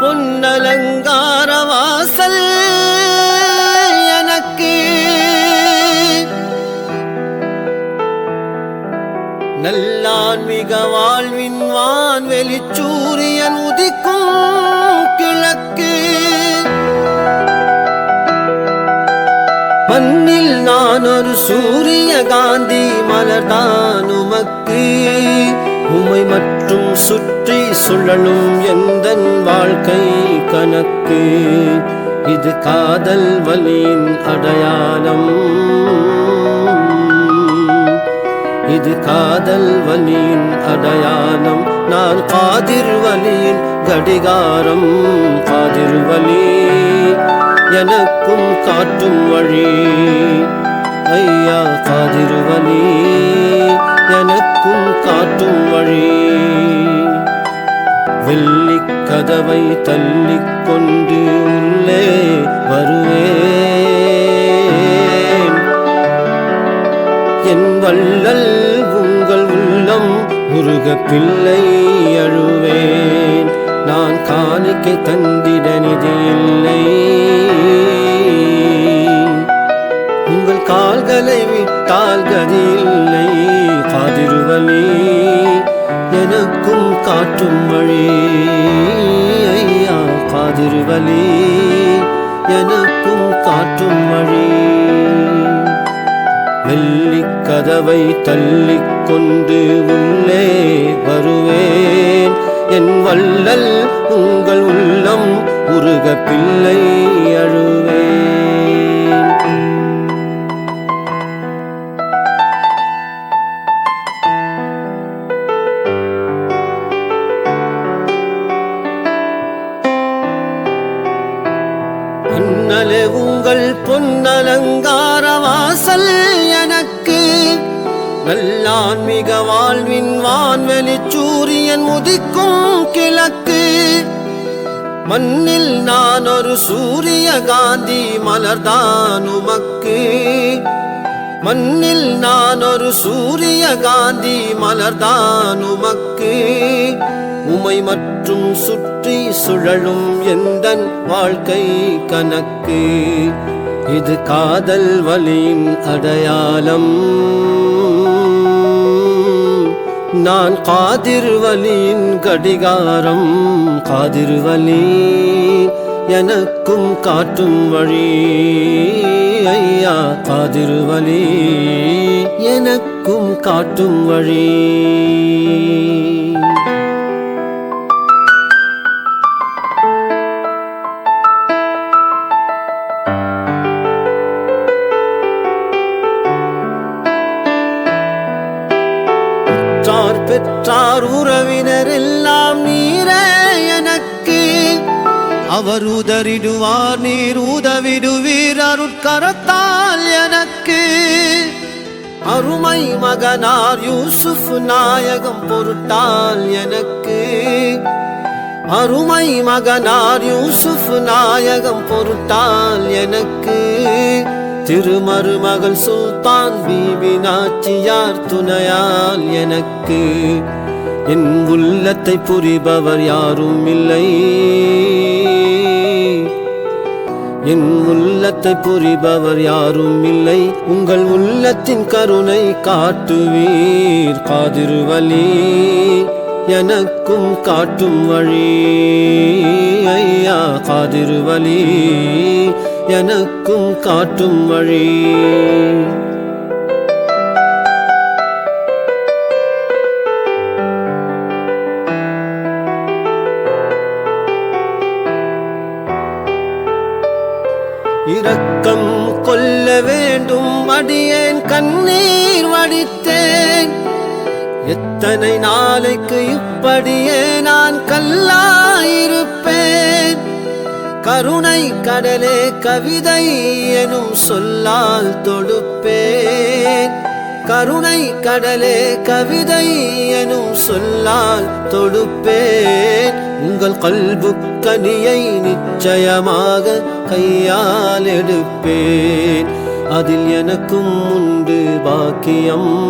பொன்னலங்கார வாசல் எனக்கு. நல்லான்மிக வாழ்வின் வான்வெளி வெளிச்சூரியன் உதிக்கும் கிழக்கு. மண்ணில் நான் ஒரு சூரிய காந்தி மலர்தான் உமக்கு. உமை மட்டும் சுற்றும் சுற்றி சுழலும் எந்த வாழ்க்கை கணக்கு? இது காதல் வலியின் அடையாளம். இது காதல் வலியின் அடையாளம். நான் காதிர் வலியின் கடிகாரம். காதிர் வலி எனக்கும் காட்டும் வழி. ஐயா காதிர் வலி எனக்கு எனக்கும் காட்டும் வழி. வெள்ளி கதவை தள்ளிக் கொண்டு உள்ளே வருவேன். என் வள்ளல் உங்கள் உள்ளம் முருக பிள்ளை அழுவேன். நான் காணிக்கை தந்திட நிதி இல்லை. உங்கள் கால்களை விட்டால் கதி இல்லை எனக்கும் காட்டும் வழி. ஐயா காதிருவலி எனக்கும் காட்டும் வழி. வெள்ளி கதவை தள்ளிக் கொண்டு உள்ளே வருவேன். என் வள்ளல் உங்கள் உள்ளம் உருக பிள்ளை அழு அண்ணலே உங்கள் பொன்னலங்கார வாசல் எனக்கு. நல்லான்மிக வாழ்வின் வான்வெளி சூரியன் உதிக்கும் கிழக்கு. மண்ணில் நான் ஒரு சூரிய காந்தி மலர்தான் உமக்கு. மண்ணில் நான் ஒரு சூரிய காந்தி மலர்தான் உமக்கு. உமை மற்றும் சுற்றி சுழலும் எந்தன் வாழ்க்கை கணக்கு? இது காதல் வலியின் அடையாளம். நான் காதிர்வலியின் கடிகாரம். காதிர்வலி எனக்கும் காட்டும் வழி. ஐயா காதிர்வலி எனக்கும் காட்டும் வழி. பெற்றார் உறவினர் எல்லாம் நீரே எனக்கு. அவர் உதறிடுவார் நீர் உதவிடுவீர் அருட்கரத்தால் எனக்கு. அருமை மகனார் யூசுப் நாயகம் பொருட்டால் எனக்கு. அருமை மகனார் யூசுப் நாயகம் பொருட்டால் எனக்கு. திருமருமகள் சுல்தான் பீபி நாச்சியார் துணையால் எனக்கு? என் உள்ளத்தை புரிபவர் யாரும் இல்லை. என் உள்ளத்தை புரிபவர் யாரும் இல்லை. உங்கள் உள்ளத்தின் கருணை காட்டுவீர் காதிருவலி. எனக்கும் காட்டும் வழி. ஐயா காதிருவலி. எனக்கும் காட்டும் வழி. இரக்கம் கொல்ல வேண்டும் அடியேன் கண்ணீர் வடித்தேன். எத்தனை நாளைக்கு இப்படியே நான் கல்லா கருணை கடலே கவிதை எனும் சொல்லால் தொடுப்பேன். கருணை கடலே கவிதை எனும் சொல்லால் தொடுப்பேன். உங்கள் கல்பு கனியை நிச்சயமாக கையால் எடுப்பேன். அதில் எனக்கும் உண்டு பாக்கியம்.